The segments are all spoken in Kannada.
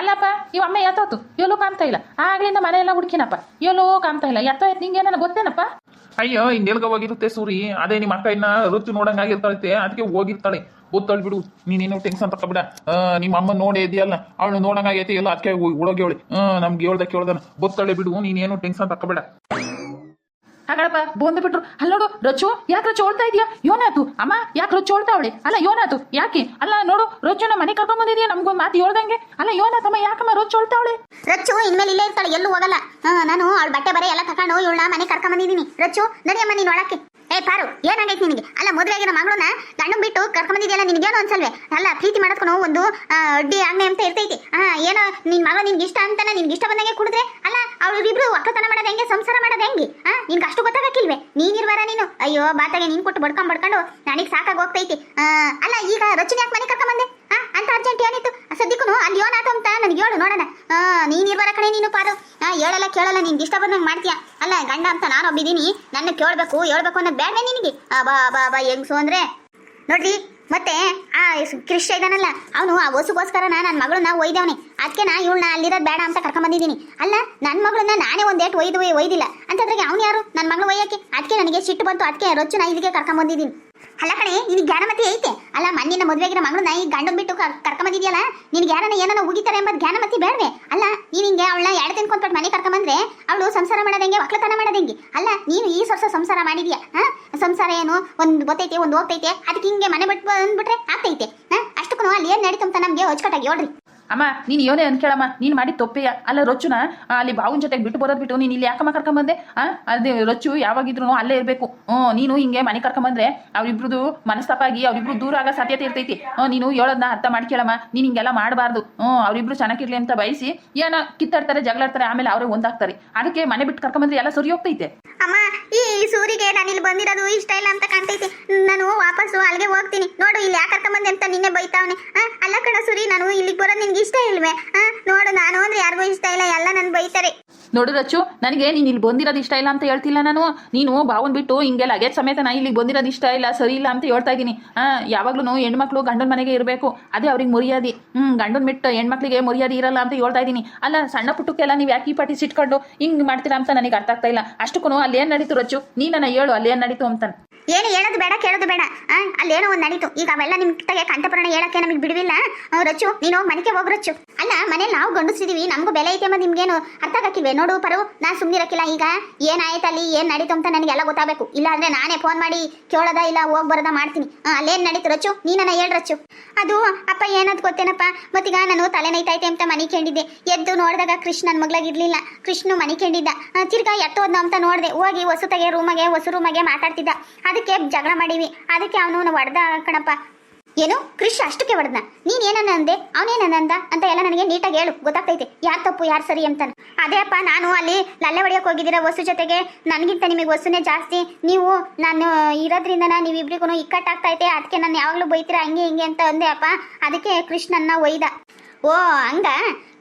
ಅಲ್ಲಪ್ಪ, ಇವ ಅಮ್ಮ ಎತ್ತೋತು ಎಲ್ಲೂ ಕಾಣ್ತಾ ಇಲ್ಲ. ಆಗ್ಲಿಂದ ಮನೆಯೆಲ್ಲ ಹುಡುಕಿನಪ್ಪ. ಎಲ್ಲೋ ಕಾಣ್ತಾ ಇಲ್ಲ. ಎತ್ತ ಎತ್ ನಿಂಗೆ ಗೊತ್ತೇನಪ್ಪ? ಅಯ್ಯೋ, ಇನ್ನೆಲ್ಗ ಹೋಗಿರುತ್ತೆ ಸೂರಿ. ಅದೇ ನಿಮ್ಮ ಅಕ್ಕ ಇನ್ನ ರುಚಿ ನೋಡಂಗಾಗಿರ್ತಾಳೆ ಅದಕ್ಕೆ ಹೋಗಿರ್ತಾಳೆ. ಗೊತ್ತಾಳ್ ಬಿಡು. ನೀನೇನು ಟೆನ್ಷನ್ ತಕೊಬಿಡ ನಿಮ್ಮ ಅಮ್ಮ ನೋಡೇ ಇದೆಯಲ್ಲ. ಅವಳು ನೋಡಂಗಾಗೈತಿ ಎಲ್ಲ ಅದಕ್ಕೆ ಹುಡುಗಿ ನಮ್ಗೆ ಹೇಳ್ದ ಕೇಳ್ದನ ಗೊತ್ತಾಳೆ ಬಿಡು. ನೀನೇನು ಟೆನ್ಷನ್ ತಕೊಬೇಡ ಹಾಗಳಪ್ಪ ಬಂದು ಬಿಟ್ರು ಅಲ್ಲ ನೋಡು ರಚ್ಚು ಯಾಕೆ ರೊಚ್ಚು ಓಡ್ತಾ ಇದೀಯಾ? ಯೋನಾತು ಅಮ್ಮ, ಯಾಕೆ ರೊಚ್ಚು ಓಡ್ತಾ ಅವಳೆ ಅಲ್ಲ ಯೋನಾತು ಯಾಕೆ? ಅಲ್ಲ, ನೋಡು ರಚ್ಚುನ ಮನೆ ಕರ್ಕೊಂಡ್ ಬಂದಿದ್ಯಾ? ನಮ್ಗೊಂದು ಮಾತು ಹೇಳ್ದಂಗೆ. ಅಲ್ಲ ಯೋನಾತಮ್ಮ ಯಾಕಮ್ಮ ರೊಚ್ಚು ಓಡ್ತಾ ಅವಳೆ ರಚ್ಚು ಇನ್ಮೇಲೆ ಇಲ್ಲೇ ಇರ್ತಾಳೆ, ಎಲ್ಲೂ ಹೋಗಲ್ಲ. ನಾನು ಅವಳ ಬಟ್ಟೆ ಬರೆ ಎಲ್ಲ ತಕೊಂಡು ಇವಳನ್ನ ಮನೆ ಕರ್ಕೊಂಡ್ ಬಂದಿದ್ದೀನಿ. ರಚ್ಚು ನಡಿಯಮ್ಮ ನೀನು ಒಳಕ್ಕೆ. ಪಾರು ಏನಾಗೈತೆ ನಿನಗೆ? ಅಲ್ಲ ಮದುವೆ ಆಗಿರೋ ಮಗಳನ್ನ ಗಂಡನ್ ಬಿಟ್ಟು ಕರ್ಕೊಂಡ್ ಬಂದಿದ್ಯಲ್ಲ ನಿನಗೇನು ಅನ್ಸಲ್ವೇ? ಅಲ್ಲ ಪ್ರೀತಿ ಮಾಡೋದ್ಕೊಂಡು ಒಂದು ಅಡ್ಡಿ ಆಜ್ಞೆ ಅಂತ ಇರ್ತೈತಿ. ಹಾ ಏನೋ ನಿನ್ ಮಗಳು ನಿನ್ಗೆ ಇಷ್ಟ ಅಂತಾನೆ ನಿನ್ಗೆ ಇಷ್ಟ ಬಂದಂಗೆ ಕುಡಿದ್ರೆ? ಅಲ್ಲ ಅವ್ರಿಬ್ರು ಒಕ್ಕತನ ಮಾಡೋದು ಹೆಂಗೆ ಸಂಸಾರ ಮಾಡೋದು ಹೆಂಗೆ? ಹಾ ನಿನ್ಗೆ ಅಷ್ಟು ಗೊತ್ತಾಗಕ್ಕಿಲ್ವೇ? ನೀನಿರ್ವಾರ ನೀನು? ಅಯ್ಯೋ ಬಾತಾಗೆ ನೀನ್ ಕೊಟ್ಟು ಬಡ್ಕೊಂಡ್ ಬಡ್ಕೊಂಡು ನನಗೆ ಸಾಕಾಗಿ ಹೋಗ್ತೈತಿ. ಅಲ್ಲ ಈಗ ರಚನೆ ಯಾಕೆ ಮನೆ ಕರ್ಕೊಂಡ್ ಬಂದೆ? ಹಾ ಅಂತ ಅರ್ಜೆಂಟ್ ಏನಿತ್ತು? ಸದ್ಯಕ್ಕೂ ಅಲ್ಲಿ ಯೋನಾತು ಅಂತ ನನಗೆ ಹೇಳು ನೋಡೋಣ. ಹಾ ನೀನ್ ಇರ್ಬಾರ ಕಣೆ ನೀನು ಪಾರು. ಆ, ಹೇಳಲ್ಲ ಕೇಳಲ್ಲ ನಿನ್ಗೆ ಇಷ್ಟ ಬಂದಂಗೆ ಮಾಡ್ತೀಯ? ಅಲ್ಲ ಗಂಡ ಅಂತ ನಾನು ಒಬ್ಬಿದ್ದೀನಿ. ನನ್ನ ಕೇಳಬೇಕು, ಹೇಳ್ಬೇಕು ಅನ್ನೋದು ಬೇಡವೇ ನಿನಗೆ? ಬಾ ಬಾ ಬಾ, ಹೆಂಗ್ಸು ಅಂದರೆ? ನೋಡ್ರಿ ಮತ್ತೆ, ಆ ಕೃಷ್ಣ ಇದಾನಲ್ಲ ಅವನು ಆ ವಸುಗೋಸ್ಕರ ನನ್ನ ಮಗಳನ್ನ ಒಯ್ದವನೇ. ಅದಕ್ಕೆ ನಾ ಇವಳನ್ನ ಅಲ್ಲಿರೋದು ಬೇಡ ಅಂತ ಕರ್ಕೊಂಬಂದಿದ್ದೀನಿ ಅಲ್ಲ ನನ್ನ ಮಗಳನ್ನ ನಾನೇ ಒಂದ್ ಏಟ್ ಒಯ್ದು, ಒಯ್ದಿಲ್ಲ. ಅಂತಂದ್ರೆ ಅವ್ನು ಯಾರು? ನನ್ನ ಮಗಳು ಒಯ್ಯಕ್ಕೆ? ಅದಕ್ಕೆ ನನಗೆ ಸಿಟ್ಟು ಬಂತು ಅದಕ್ಕೆ ರೊಚ್ಚು ನಾ ಇಲ್ಲಿಗೆ ಕರ್ಕೊಂಡ್ ಬಂದಿದ್ದೀನಿ. ಅಲ್ಲ ಕಣೆ, ನಿನಗೆ ಜ್ಞಾನಮತಿ ಐತೆ? ಅಲ್ಲ, ಮಣ್ಣಿನ ಮದುವೆಗಿರೋ ಮಗಳನ್ನ ಈ ಗಂಡನ್ ಬಿಟ್ಟು ಕರ್ಕೊಂಬಂದಿದ್ಯಲ್ಲ ನಿನ್ಗೆ ಯಾರನ್ನ ಏನನ್ನ ಉಗಿತಾರೆ ಎಂಬುದು ಜ್ಞಾನಮತಿ ಬೇಡವೆ. ಅಲ್ಲ, ನೀನು ಹಿಂಗೆ ಅವಳನ್ನ ಎರಡು ತಿನ್ಕೊಂಡ್ಬಿಟ್ಟು ಮನೆ ಕರ್ಕೊಂಬಂದ್ರೆ ಅವಳು ಸಂಸಾರ ಮಾಡೋದಂಗೆ, ಒಕ್ಕಲತನ ಮಾಡೋದಂಗೆ. ಅಲ್ಲ, ನೀನು ಈ ವರ್ಷ ಸಂಸಾರ ಮಾಡಿದ್ಯಾ? ಸಂಸಾರ ಏನು? ಒಂದು ಗೊತ್ತೈತೆ, ಒಂದು ಹೋಗ್ತೈತೆ ಅದಕ್ಕೆ ಹಿಂಗೆ ಮನೆ ಬಿಟ್ಟು ಬಂದ್ಬಿಟ್ರೆ ಆಗ್ತೈತೆ. ಅಷ್ಟಕ್ಕೂ ಅಲ್ಲಿ ಏನ್ ನಡೀತು ಅಂತ ನಮ್ಗೆ ಹೊಚ್ಕಟ್ಟಾಗಿ ಹೇಳ್ರಿ. ಅಮ್ಮ, ನೀನು ಯೋನೇ ಅನ್ಕೇಳಮ್ಮ, ನೀನು ಮಾಡಿ ತೊಪ್ಪೆಯ. ಅಲ್ಲ ರೊಚ್ಚುನ ಅಲ್ಲಿ ಬಾವುನ ಜೊತೆಗೆ ಬಿಟ್ಟು ಬರೋದು ಬಿಟ್ಟು ನೀನು ಇಲ್ಲಿ ಯಾಕಮ್ಮ ಕರ್ಕೊಂಬಂದೆ ಆ, ಅದೇ ರೊಚ್ಚು ಯಾವಾಗಿದ್ರು ಅಲ್ಲೇ ಇರಬೇಕು. ಹ್ಞೂ, ನೀನು ಹಿಂಗೆ ಮನೆ ಕರ್ಕೊಂಬಂದ್ರೆ ಅವ್ರಿಬ್ರದ್ದು ಮನಸ್ತಪ್ಪಾಗಿ ಅವರಿಬ್ರು ದೂರ ಆಗೋ ಸಾಧ್ಯತೆ ಇರ್ತೈತಿ. ಹ್ಞೂ, ನೀನು ಹೇಳೋದನ್ನ ಅರ್ಥ ಮಾಡ್ಕೇಳಮ್ಮ. ನೀನು ಹಿಂಗೆಲ್ಲ ಮಾಡಬಾರ್ದು. ಹ್ಞೂ, ಅವರಿಬ್ರು ಚೆನ್ನಾಗಿರ್ಲಿ ಅಂತ ಬಯಸಿ ಏನೋ ಕಿತ್ತಾಡ್ತಾರೆ, ಜಗಳಾಡ್ತಾರೆ, ಆಮೇಲೆ ಅವರೇ ಒಂದಾಗ್ತಾರೆ. ಅದಕ್ಕೆ ಮನೆ ಬಿಟ್ಟು ಕರ್ಕೊಂಬಂದ್ರೆ ಎಲ್ಲ ಸರಿ ಹೋಗ್ತೈತೆ? ಅಮ್ಮ ಸೂರಿಗೆ ನಾನು ಇಲ್ಲಿ ಬಂದಿರೋದು ಇಷ್ಟ ಇಲ್ಲ ಅಂತ ಕಾಣ್ತೈತಿ. ನಾನು ವಾಪಸ್ಸು ಅಲ್ಲಿಗೆ ಹೋಗ್ತೀನಿ. ನೋಡು, ಇಲ್ಲಿ ಯಾಕೆ ಕರ್ಕೊಂಬಂದೆ ಅಂತ ನಿನ್ನೆ ಬೈತಾವನೆ. ಅಲ್ಲ ಕಣ ಸೂರಿ, ನಾನು ಇಲ್ಲಿಗೆ ಬರೋದು ನಿನ್ಗೆ ಇಷ್ಟ ಇಲ್ವೇ? ನೋಡು, ನಾನು ಅಂದ್ರೆ ಯಾರಿಗೂ ಇಷ್ಟ ಇಲ್ಲ, ಎಲ್ಲ ನನ್ ಬೈತಾರೆ. ನೋಡು ರಚ್ಚು, ನನಗೆ ನೀನು ಇಲ್ಲಿ ಬಂದಿರೋದು ಇಷ್ಟ ಇಲ್ಲ ಅಂತ ಹೇಳ್ತಿಲ್ಲ ನಾನು. ನೀನು ಬಾವನ್ ಬಿಟ್ಟು ಹಿಂಗೆ ಲಗೇಜ್ ಸಮೇತ ನಾ ಇಲ್ಲಿಗೆ ಬಂದಿರೋದು ಇಷ್ಟ ಇಲ್ಲ, ಸರಿ ಇಲ್ಲ ಅಂತ ಹೇಳ್ತಾ ಇದ್ದೀನಿ. ಹಾಂ ಯಾವಾಗ್ಲೂ ಹೆಣ್ಮಕ್ಳು ಗಂಡನ ಮನೆಗೆ ಇರಬೇಕು. ಅದೇ ಅವ್ರಿಗೆ ಮರ್ಯಾದೆ. ಹ್ಞೂ ಗಂಡನ ಬಿಟ್ಟು ಹೆಣ್ಮಕ್ಳಿಗೆ ಮರ್ಯಾದೆ ಇರಲ್ಲ ಅಂತ ಹೇಳ್ತಾ ಇದ್ದೀನಿ. ಅಲ್ಲ, ಸಣ್ಣ ಪುಟ್ಟಕ್ಕೆಲ್ಲ ನೀವು ಯಾಕೆ ಈ ಪಾಟಿ ಸಿಟ್ಕೊಂಡು ಹಿಂಗೆ ಮಾಡ್ತೀರಾ ಅಂತ ನನಗೆ ಅರ್ಥ ಆಗ್ತಾ ಇಲ್ಲ. ಅಷ್ಟಕ್ಕೂ ಅಲ್ಲಿ ಏನು ನಡೀತು ರಚ್ಚು? ನೀನನ್ನ ಹೇಳು, ಅಲ್ಲಿ ಏನು ನಡೀತು ಅಂತ. ಏನು ಹೇಳೋದು ಬೇಡ, ಕೇಳೋದು ಬೇಡ. ಅಲ್ಲೇನೋ ಒಂದು ನಡೀತು. ಈಗ ಅವೆಲ್ಲ ನಿಮ್ ತಗೆ ಕಂಠಪುರಾಣ ಹೇಳಕ್ಕೆ ನಮಗೆ ಬಿಡುವಿಲ್ಲ? ರಚು ನೀನು ಮನೆಗೆ ಹೋಗಿ ರಚ್ಚು. ಅಲ್ಲ, ಮನೇಲಿ ನಾವು ಗಂಡಸಿದೀವಿ ನಮಗೂ ಬೆಲೆ ಐತೆ ಅನ್ನೋದು ನಿಮ್ಗೇನು ಅರ್ಥ ಹಾಕಿವೆ ನೋಡು ಪರು, ನಾನು ಸುಮ್ಮನಿರಕ್ಕಿಲ್ಲ ಈಗ ಏನಾಯ್ತು ಅಲ್ಲಿ, ಏನು ನಡೀತು ಅಂತ ನನಗೆಲ್ಲ ಗೊತ್ತಾಗಬೇಕು. ಇಲ್ಲ ಅಂದ್ರೆ ನಾನೇ ಫೋನ್ ಮಾಡಿ ಕೇಳೋದ ಇಲ್ಲ ಹೋಗಿ ಬರೋದ ಮಾಡ್ತೀನಿ. ಅಲ್ಲೇನು ನಡೀತು ರಚು ನೀನನ್ನ ಹೇಳಿ ರಚು ಅದು ಅಪ್ಪ ಏನದ್ ಗೊತ್ತೇನಪ್ಪ? ಮತ್ತೀಗ ನಾನು ತಲೆ ನೈತೈತೆ ಅಂತ ಮನೆ ಕೇಳಿದ್ದೆ. ಎದ್ದು ನೋಡಿದಾಗ ಕೃಷ್ಣ ನನ್ನ ಇರ್ಲಿಲ್ಲ. ಕೃಷ್ಣ ಮನೆ ಕೇಳಿದ್ದ. ತಿರ್ಗಾ ಎತ್ತೋದ್ನ ಅಂತ ನೋಡಿದೆ. ಹೋಗಿ ಹೊಸತಗೆ ರೂಮಗೆ ಹೊಸ ರೂಮಗೆ ಮಾತಾಡ್ತಿದ್ದ. ಅದಕ್ಕೆ ಜಗಳ ಮಾಡೀವಿ? ಅದಕ್ಕೆ ಅವನು ಹೊಡೆದ ಕಣಪ್ಪ. ಏನು? ಕೃಷ್ ಅಷ್ಟಕ್ಕೆ ಹೊಡೆದ್ನ ನೀನ್ ಏನನ್ನ ಅಂದೆ? ಅವನೇನಂದ ಅಂತ ಎಲ್ಲ ನನಗೆ ನೀಟಾಗಿ ಹೇಳು. ಗೊತ್ತಾಗ್ತೈತೆ. ಯಾರು ತಪ್ಪು, ಯಾರು ಸರಿ ಅಂತ. ಅದೇ ಅಪ್ಪ ನಾನು ಅಲ್ಲಿ ಲಲ್ಲೆ ಹೊಡಿಯೋಕೆ ಹೋಗಿದ್ದೀರ ವಸು ಜೊತೆಗೆ? ನನಗಿಂತ ನಿಮಗೆ ವಸುನೇ ಜಾಸ್ತಿ. ನೀವು, ನಾನು ಇರೋದ್ರಿಂದ ನೀವಿಬ್ರಿಗೂ ಇಕ್ಕಟ್ಟಾಗ್ತೈತೆ ಅದಕ್ಕೆ ನಾನು ಯಾವಾಗಲೂ ಬೈತೀರ ಹಂಗೆ ಹಿಂಗೆ ಅಂತ ಅಂದೆ ಅಪ್ಪ ಅದಕ್ಕೆ ಕೃಷ್ಣನ್ನ ಒಯ್ದ. ಓ, ಹಂಗ?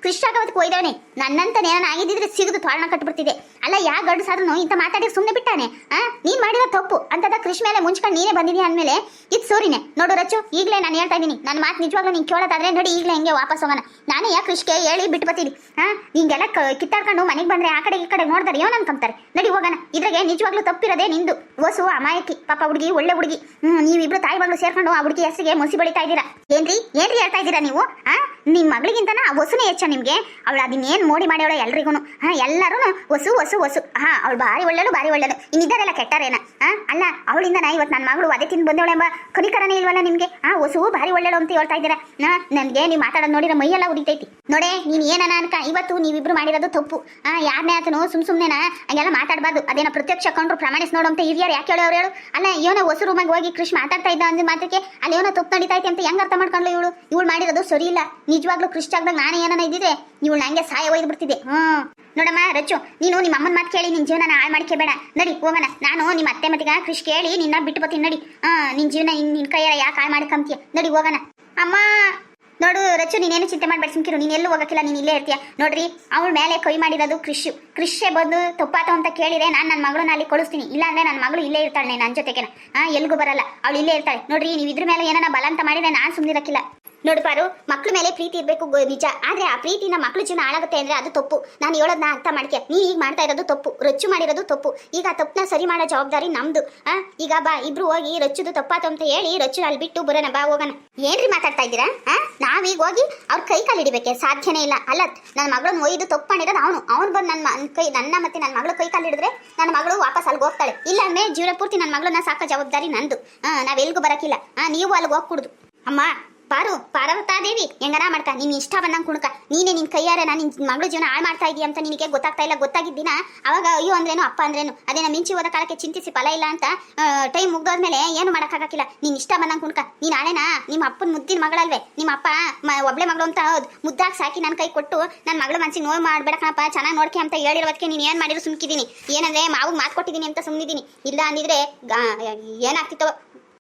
ಕೃಷ್ಣ ಅದಕ್ಕೆ ಒಯ್ದವನೆ. ನನ್ನಂತ ಏನಾನ ಆಗಿದ್ದಿದ್ರೆ ಸಿಗದು ತೋರಣ ಕಟ್ಬಿಡ್ತಿದೆ ಅಲ್ಲ, ಯಾ ಗಂಡು ಇಂತ ಮಾತಾಡಿ ಸುಮ್ಮನೆ ಬಿಟ್ಟಾನೆ? ಆ? ನೀನ್ ಮಾಡಿರೋ ತಪ್ಪು. ಅಂತದ ಕೃಷಿ ಮೇಲೆ ಮುಂಚ್ಕೊಂಡು ನೀನೇ ಬಂದಿದ್ದೀನಿ ಅಂದ್ಮೇಲೆ? ಇದು ಸೂರಿನೇ. ನೋಡು ರಚ್ಚು, ಈಗಲೇ ನಾನು ಹೇಳ್ತಾ ಇದ್ದೀನಿ. ನನ್ನ ಮಾತು ನಿಜವಾಗ್ಲೂ ನೀನು ಕೇಳೋದಾದ್ರೆ ನೋಡಿ, ಈಗಲೇ ಹೆಂಗೆ ವಾಪಸ್ ಹೋಗೋಣ. ನಾನೇ ಯಾ ಕೃಷ್ಣಗೆ ಹೇಳಿ ಬಿಟ್ಟು ಬರ್ತೀನಿ. ಹಾ ಹಿಂಗೆಲ್ಲ ಕಿತ್ತಾಡ್ಕೊಂಡು ಮನೆಗೆ ಬಂದ್ರೆ ಆ ಕಡೆ ಈ ಕಡೆ ನೋಡ್ತಾರೆ ಏನೋ ಅನ್ಕೊಂತಾರೆ ನಡಿ ಹೋಗೋಣ. ಇದ್ರಾಗೆ ನಿಜವಾಗ್ಲೂ ತಪ್ಪಿರೋದೇ ನಿಂದು. ವಸು ಅಮಾಯಕಿ, ಪಾಪ ಹುಡುಗಿ, ಒಳ್ಳೆ ಹುಡುಗಿ. ಹ್ಞೂ ನೀವಿಬ್ರು ತಾಯಿ ಮಗಳು ಸೇರ್ಕೊಂಡು ಆ ಹುಡುಗಿ ಹೆಸರಿಗೆ ಮುಸಿ ಬಳಿತಾ ಇದ್ದೀರಾ? ಏನ್ರಿ? ಏನ್ರಿ ಹೇಳ್ತಾ ಇದ್ದೀರಾ ನೀವು? ಆ? ನಿಮ್ಮ ಮಗಳಿಗಿಂತನ ಆ ವಸುನೇ ಹೆಚ್ಚ ನಿಮಗೆ. ಅವಳು ಅದನ್ನೇನು ಮೋಡಿ ಮಾಡ್ಯಾವಳ ಎಲ್ರಿಗೂ ಹಾ ಎಲ್ಲರೂ ವಸು ವಸು ಹೊಸು. ಹಾ, ಅವಳು ಭಾರಿ ಬಾರಿ ಭಾರಿ ಒಳ್ಳೆಯದು ಇನ್ನಿದ್ದಾರೆಲ್ಲ ಕೆಟ್ಟಾರೇನ ಹಾ ಅಲ್ಲ, ಅವಳಿಂದ ನಾ ಇವತ್ತು ನನ್ನ ಮಗಳು ಅದೇ ತಿಂದು ಬಂದವಳೆ ಎಂಬ ಕನಿಕರನೇ ಇಲ್ವಲ್ಲ ನಿಮಗೆ ಆ ವಸು ಭಾರಿ ಒಳ್ಳೆಳು ಅಂತ ಹೇಳ್ತಾ ಇದ್ದೀರಾ? ನಾ, ನನಗೆ ನೀವು ಮಾತಾಡೋದು ನೋಡಿದ್ರೆ ಮೈಯೆಲ್ಲ ಉರಿತೈತಿ. ನೋಡೇ, ನೀನು ಏನನ ಅನ್ಕ, ಇವತ್ತು ನೀವಿಬ್ರು ಮಾಡಿರೋದು ತಪ್ಪು. ಆ, ಯಾರನೇ ಆತನು ಸುಮ್ ಸುಮ್ಮನೆನ ಹಂಗೆಲ್ಲ ಮಾತಾಡಬಾರ್ದು. ಅದೇನೋ ಪ್ರತ್ಯಕ್ಷ ಕಂಡ್ರು ಪ್ರಮಾಣಿಸ್ ನೋಡು ಅಂತ ಹಿರಿಯರು ಯಾಕೆ ಹೇಳೋರು ಹೇಳು? ಅಲ್ಲ, ಏನೋ ಹೊಸ ರೂಮಾಗಿ ಹೋಗಿ ಕೃಷಿ ಮಾತಾಡ್ತಾ ಇದ್ದ ಅಂದ್ರೆ ಮಾತ್ರಕ್ಕೆ ಅಲ್ಲಿ ಏನೋ ತಪ್ಪು ನಡೀತೈತೆ ಅಂತ ಹೆಂಗ್ ಅರ್ಥ ಮಾಡ್ಕೊಂಡ್ಲು ಇವಳು? ಇವಳು ಮಾಡಿರೋದು ಸರಿ ಇಲ್ಲ. ನಿಜವಾಗ್ಲೂ ಕೃಷ್ಣ ಆಗ್ದಾಗ ನಾನೇ ಏನನ ಇದ್ದಿದ್ರೆ ಇವಳು ನಂಗೆ ಸಹಾಯ ಒಯ್ದು ಬಿಡ್ತಿದ್ದೆ. ಹ್ಮ್. ನೋಡಮ್ಮ ರಚ್ಚು ನೀನು ನಿಮ್ಮ ಅಮ್ಮನ ಮಾತು ಕೇಳಿ ನಿನ್ನ ಜೀವನ ಹಾಳು ಮಾಡ್ಕೋಬೇಡ. ನಡಿ, ಹೋಗೋಣ. ನಾನು ನಿಮ್ಮ ಅತ್ತೆ ಮತ್ತಿಗ ಕೃಷಿ ಕೇಳಿ ನಿನ್ನ ಬಿಟ್ಟು ಬರ್ತೀನಿ. ನಡಿ. ಹಾಂ ನಿನ್ ಜೀವನ ನಿನ್ನ ಕೈಯಾರ ಯಾಕೆ ಹಾಳು ಮಾಡ್ಕೊಂತೀಯ? ನಡಿ, ಹೋಗೋಣ. ಅಮ್ಮ! ನೋಡು ರಚ್ಚು ನೀನೇನು ಚಿಂತೆ ಮಾಡ್ಬೇಡ. ಸುಮ್ಕಿರು, ನೀನ್ ಎಲ್ಲೂ ಹೋಗಕ್ಕಿಲ್ಲ, ನೀನ್ ಇಲ್ಲೇ ಇರ್ತೀಯ. ನೋಡ್ರಿ, ಅವಳ ಮೇಲೆ ಕೈ ಮಾಡಿರೋದು ಕೃಷಿ ಕೃಷಿಯೇ ಬಂದು ತಪ್ಪಾತ ಅಂತ ಕೇಳಿದ್ರೆ ನಾನು ನನ್ನ ಮಗಳನ್ನ ಅಲ್ಲಿ ಕಳಿಸ್ತೀನಿ ಇಲ್ಲಾಂದ್ರೆ ನನ್ನ ಮಗಳು ಇಲ್ಲೇ ಇರ್ತಾಳೆ ನನ್ನ ಜೊತೆಗೆ ಹಾಂ ಎಲ್ಗೂ ಬರಲ್ಲ. ಅವಳು ಇಲ್ಲೇ ಇರ್ತಾಳೆ. ನೋಡ್ರಿ ನೀವು ಇದ್ರ ಮೇಲೆ ಏನಾನ ಬಲ ಅಂತ ಮಾಡಿದ್ರೆ ನಾನು ಸುಮ್ಮನಿರಕ್ಕಿಲ್ಲ ನೋಡು ಪಾರು, ಮಕ್ಳ ಮೇಲೆ ಪ್ರೀತಿ ಇರಬೇಕು ನಿಜ. ಆದ್ರೆ ಆ ಪ್ರೀತಿನ ಮಕ್ಳ ಜೀವನ ಹಾಳಾಗುತ್ತೆ ಅಂದ್ರೆ ಅದು ತಪ್ಪು. ನಾನು ಹೇಳೋದನ್ನ ಅರ್ಥ ಮಾಡ್ಕೆ. ನೀ ಈಗ ಮಾಡ್ತಾ ಇರೋದು ತಪ್ಪು. ರೊಚ್ಚು ಮಾಡಿರೋದು ತಪ್ಪು. ಈಗ ಆ ತಪ್ಪನ್ನ ಸರಿ ಮಾಡೋ ಜವಾಬ್ದಾರಿ ನಮ್ದು. ಆ, ಈಗ ಬಾ, ಇಬ್ರು ಹೋಗಿ ರೊಚ್ಚುದು ತಪ್ಪಾತು ಅಂತ ಹೇಳಿ ರೊಚ್ಚು ಅಲ್ಲಿ ಬಿಟ್ಟು ಬರೋಣ, ಬಾ ಹೋಗೋಣ. ಏನ್ರಿ ಮಾತಾಡ್ತಾ ಇದ್ದೀರಾ? ಆ, ನಾವೀಗ ಹೋಗಿ ಅವ್ರ ಕೈ ಕಾಲು ಹಿಡಿಬೇಕೆ? ಸಾಧ್ಯನೇ ಇಲ್ಲ. ಅಲ್ಲ ನನ್ನ ಮಗಳನ್ನ ಒಯ್ದು ತಪ್ಪು ಮಾಡಿರೋದು ಅವನು. ಅವ್ನು ಬಂದು ನನ್ನ ಕೈ ನನ್ನ ಮತ್ತೆ ನನ್ನ ಮಗಳು ಕೈ ಕಾಲು ಹಿಡಿದ್ರೆ ನನ್ನ ಮಗಳು ವಾಪಸ್ ಅಲ್ಲಿಗೆ ಹೋಗ್ತಾಳೆ. ಇಲ್ಲ ಅಂದ್ರೆ ಜೀವನ ಪೂರ್ತಿ ನನ್ನ ಮಗಳನ್ನ ಸಾಕೋ ಜವಾಬ್ದಾರಿ ನಂದು. ನಾವು ನಾವೆಲ್ಗೂ ಬರಕಿಲ್ಲ. ಆ, ನೀವು ಅಲ್ಲಿಗೆ ಹೋಗ್ಕೊಡುದು. ಅಮ್ಮ ಪಾರು ಪಾರ್ವತಾದೇವಿ ಹೆಂಗನ ಮಾಡ್ತಾ? ನೀನ್ ಇಷ್ಟ ಬಂದಂಗ್ ಕುಣಕ. ನೀನೇ ನಿನ್ ಕೈಯಾರ ನಾನು ನಿನ್ ಮಗಳ ಜೀವನ ಹಾಳು ಮಾಡ್ತಾ ಇದೀಯ ಅಂತ ನಿನಗೆ ಗೊತ್ತಾಗ್ತಾ ಇಲ್ಲ ಗೊತ್ತಾಗಿದ್ದಿನ ಅವಾಗ ಅಯ್ಯೋ ಅಂದ್ರೇನು, ಅಪ್ಪ ಅಂದ್ರೇನು ಅದೇನ ಮಿಂಚಿ ಹೋದ ಕಾಲಕ್ಕೆ ಚಿಂತಿಸಿ ಫಲ ಇಲ್ಲ ಅಂತ ಟೈಮ್ ಮುಗ್ದೋದ್ಮೇಲೆ ಏನು ಮಾಡಕ್ಕಾಗಕ್ಕಿಲ್ಲ. ನೀನ್ ಇಷ್ಟ ಬಂದಂಗ್ ಕುಣಕ. ನೀನ್ ನಾಳೆನಾ ನಿಮ್ಮ ಅಪ್ಪನ ಮುದ್ದಿನ ಮಗಳಲ್ವೇ? ನಿಮ್ಮ ಅಪ್ಪ ಒಬ್ಳೆ ಮಗಳು ಅಂತ ಮುದ್ದಾಗಿ ಸಾಕಿ ನನ್ನ ಕೈ ಕೊಟ್ಟು ನನ್ನ ಮಗಳ ಮನ್ಸಿಗೆ ನೋವು ಮಾಡಬೇಡ ಕಣಪ್ಪ, ಚೆನ್ನಾಗಿ ನೋಡ್ಕೆ ಅಂತ ಹೇಳಿರೋದಕ್ಕೆ ನೀನ್ ಏನ್ ಮಾಡಿದ್ರು ಸುಮ್ಕಿದ್ದೀನಿ ಏನಂದ್ರೆ ಮಾವು ಮಾತು ಕೊಟ್ಟಿದ್ದೀನಿ ಅಂತ ಸುಮ್ಮನಿದ್ದೀನಿ ಇಲ್ಲ ಅಂದಿದ್ರೆ ಏನಾಗ್ತಿತ್ತೋ?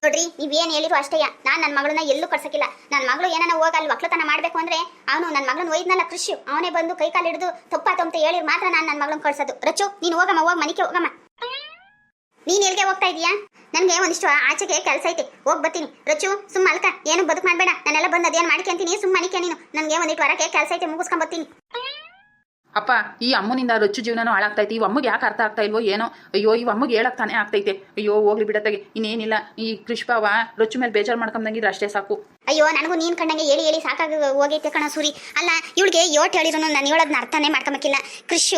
ನೋಡ್ರಿ, ನೀವೇನ್ ಹೇಳಿರು ಅಷ್ಟೇ. ನಾನ್ ನನ್ನ ಮಗಳನ್ನ ಎಲ್ಲೂ ಕಳ್ಸಕ್ಕಿಲ್ಲ. ನನ್ನ ಮಗಳು ಏನನ್ನ ಹೋಗ ಅಲ್ಲಿ ಒಕ್ಕಲತನ ಮಾಡ್ಬೇಕು ಅಂದ್ರೆ ಅವನು ನನ್ನ ಮಗಳನ್ನ ಒಯ್ದನಲ್ಲ ಕೃಷಿ. ಅವನೇ ಬಂದು ಕೈ ಕಾಲು ಹಿಡಿದು ತಪ್ಪಾತು ಅಂತ ಹೇಳಿ ಮಾತ್ರ ನಾನು ನನ್ನ ಮಗಳನ್ನ ಕಳ್ಸೋದು. ರಚು ನೀನು ಹೋಗಮ್ಮ, ಹೋಗ ಮನಿಕೆ ಹೋಗಮ್ಮ. ನೀನ್ ಎಲ್ಗೆ ಹೋಗ್ತಾ ಇದೀಯಾ? ನನ್ಗೆ ಒಂದಿಷ್ಟು ಆಚೆಗೆ ಕೆಲಸ ಐತೆ. ಹೋಗ್ ಬರ್ತೀನಿ. ರಚು ಸುಮ್ಮ ಅಲ್ಕ. ಏನು ಬದುಕು ಮಾಡ್ಬೇಡ. ನಾನೆಲ್ಲ ಬಂದು ಅದೇನು ಮಾಡ್ಕೊಂತೀನಿ ಮನಿಕೆ ನೀನು. ನನಗೆ ಒಂದಿಟ್ಟು ವರಕ್ಕೆ ಕೆಲಸ ಐತೆ, ಮುಗಿಸ್ಕೊಂಡ್ ಬರ್ತೀನಿ. ಅಪ್ಪ, ಈ ಅಮ್ಮನಿಂದ ರೊಚ್ಚು ಜೀವನನೂ ಹಾಳಾಗ್ತೈತಿ. ಈ ಅಮ್ಮಗೆ ಯಾಕೆ ಅರ್ಥ ಆಗ್ತಾ ಇಲ್ವೋ ಏನೋ? ಅಯ್ಯೋ, ಈ ಅಮ್ಮಗೆ ಹೇಳಕ್ ತಾನೇ ಆಗ್ತೈತೆ. ಅಯ್ಯೋ, ಹೋಗ್ಲಿ ಬಿಡತ್ತಾಗೆ. ಇನ್ನೇನಿಲ್ಲ. ಈ ಕೃಷ್ಣವ ರೊಚ್ಚು ಮೇಲೆ ಬೇಜಾರು ಮಾಡ್ಕೊಂಡಂಗಿದ್ರೆ ಅಷ್ಟೇ ಸಾಕು. ಅಯ್ಯೋ, ನನಗೂ ನೀನ್ ಕಂಡಂಗೆ ಹೇಳಿ ಹೇಳಿ ಸಾಕಾಗಿ ಹೋಗೈತೆ ಕಣ ಸೂರಿ. ಅಲ್ಲ, ಇವಳಿಗೆ ಯೋಟ್ ಹೇಳಿದ್ರು ನಾನು ಹೇಳೋದನ್ನ ಅರ್ಥನೇ ಮಾಡ್ಕೊಂಬೇಕಿಲ್ಲ. ಕೃಷಿ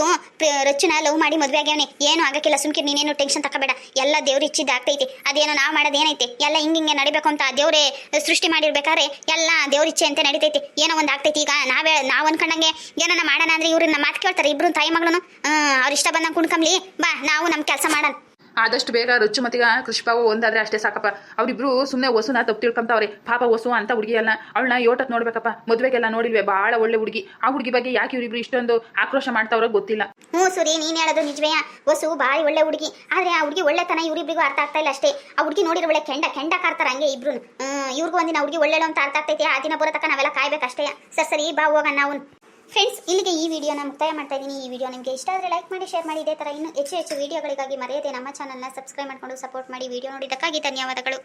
ರಚ್ಚುನ ಲವ್ ಮಾಡಿ ಮದುವೆ ಆಗ್ಯಾವನೆ. ಏನು ಆಗಕ್ಕಿಲ್ಲ, ಸುಮ್ಕೆ ನೀನೇನು ಟೆನ್ಷನ್ ತಗೋಬೇಡ ಎಲ್ಲ ದೇವ್ರ ಇಚ್ಚಿದ್ದು ಆಗ್ತೈತಿ. ಅದೇನೋ ನಾವು ಮಾಡೋದು ಏನೈತೆ? ಎಲ್ಲ ಹಿಂಗೆ ಹಿಂಗೆ ನಡಿಬೇಕು ಅಂತ ದೇವ್ರೇ ಸೃಷ್ಟಿ ಮಾಡಿರ್ಬೇಕಾದ್ರೆ ಎಲ್ಲ ದೇವ್ರ ಇಚ್ಛೆ ಅಂತ ನಡಿತೈತಿ. ಏನೋ ಒಂದು ಆಗ್ತೈತಿ ಈಗ. ನಾವೇ ನಾವು ಅನ್ಕೊಂಡಂಗೆ ಏನನ್ನ ಮಾಡೋಣ ಅಂದ್ರೆ ಇವ್ರನ್ನ ಮಾತು ಕೇಳ್ತಾರೆ. ಇಬ್ರು ತಾಯಿ ಮಗಳನ್ನು ಅವ್ರ ಇಷ್ಟ ಬಂದಂಗೆ ಕುಣ್ಕಂಬ್ಲಿ. ಬಾ, ನಾವು ನಮ್ಮ ಕೆಲಸ ಮಾಡೋಣ. ಆದಷ್ಟು ಬೇಗ ರೊಚ್ಚು ಮತ್ತಿಗ ಕೃಷ್ಣಪಾವು ಒಂದಾದ್ರೆ ಅಷ್ಟೇ ಸಾಕಪ್ಪ. ಅವ್ರಿಬ್ರು ಸುಮ್ಮನೆ ವಸುನ ತಪ್ಪು ತಿಳ್ಕೊಂತಾವ್ರೆ ಪಾಪ ವಸು ಅಂತ ಹುಡುಗಿಯಲ್ಲ ಅವಳನ್ನ ಯೋಟತ್ ನೋಡ್ಬೇಕಪ್ಪ. ಮದುವೆಗೆಲ್ಲ ನೋಡಿಲ್ವೇ? ಬಹಳ ಒಳ್ಳೆ ಹುಡುಗಿ. ಆ ಹುಡುಗಿ ಬಗ್ಗೆ ಯಾಕೆ ಇವರಿಬ್ರು ಇಷ್ಟೊಂದು ಆಕ್ರೋಶ ಮಾಡ್ತಾವ್ರೋ ಗೊತ್ತಿಲ್ಲ. ಹ್ಞೂ ಸೂರಿ, ನೀನ್ ಹೇಳೋದು ನಿಜವೇ ವಸು ಭಾರಿ ಒಳ್ಳೆ ಹುಡುಗಿ. ಆದ್ರೆ ಆ ಹುಡುಗಿ ಒಳ್ಳೆತನ ಇವರಿಬ್ರಿಗೂ ಅರ್ಥ ಆಗ್ತಾ ಇಲ್ಲ ಅಷ್ಟೇ. ಆ ಹುಡುಗಿ ನೋಡಿದ್ರೆ ಒಳ್ಳೆ ಕೆಂಡ ಕೆಂಡ ಕಾರ್ತಾರ ಹಂಗೆ ಇಬ್ರು ಇವ್ರಿಗೂ ಒಂದಿನ ಹುಡುಗಿ ಒಳ್ಳೆಳು ಅಂತ ಅರ್ಥ ಆಗ್ತೈತಿ. ಆ ದಿನ ಬರೋ ತಕ್ಕ ನಾವೆಲ್ಲ ಕಾಯ್ಬೇಕಷ್ಟೇ. ಸರ್ ಸರಿ ಬಾ ಹೋಗೋಣ ನಾವು. ಫ್ರೆಂಡ್ಸ್ ಇಲ್ಲಿಗೆ ಈ ವಿಡಿಯೋನ ಮುಕ್ತಾಯ ಮಾಡ್ತಾ ಇದ್ದೀನಿ. ಈ ವಿಡಿಯೋ ನಿಮಗೆ ಇಷ್ಟ ಆದರೆ ಲೈಕ್ ಮಾಡಿ ಶೇರ್ ಮಾಡಿ. ಇದೇ ಥರ ಇನ್ನೂ ಹೆಚ್ಚು ಹೆಚ್ಚು ವಿಡಿಯೋಗಳಿಗಾಗಿ ಮರೆಯದೆ ನಮ್ಮ ಚಾನಲ್ನ ಸಬ್ಸ್ಕ್ರೈಬ್ ಮಾಡಿಕೊಂಡು ಸಪೋರ್ಟ್ ಮಾಡಿ. ವಿಡಿಯೋ ನೋಡಿದ್ದಕ್ಕಾಗಿ ಧನ್ಯವಾದಗಳು.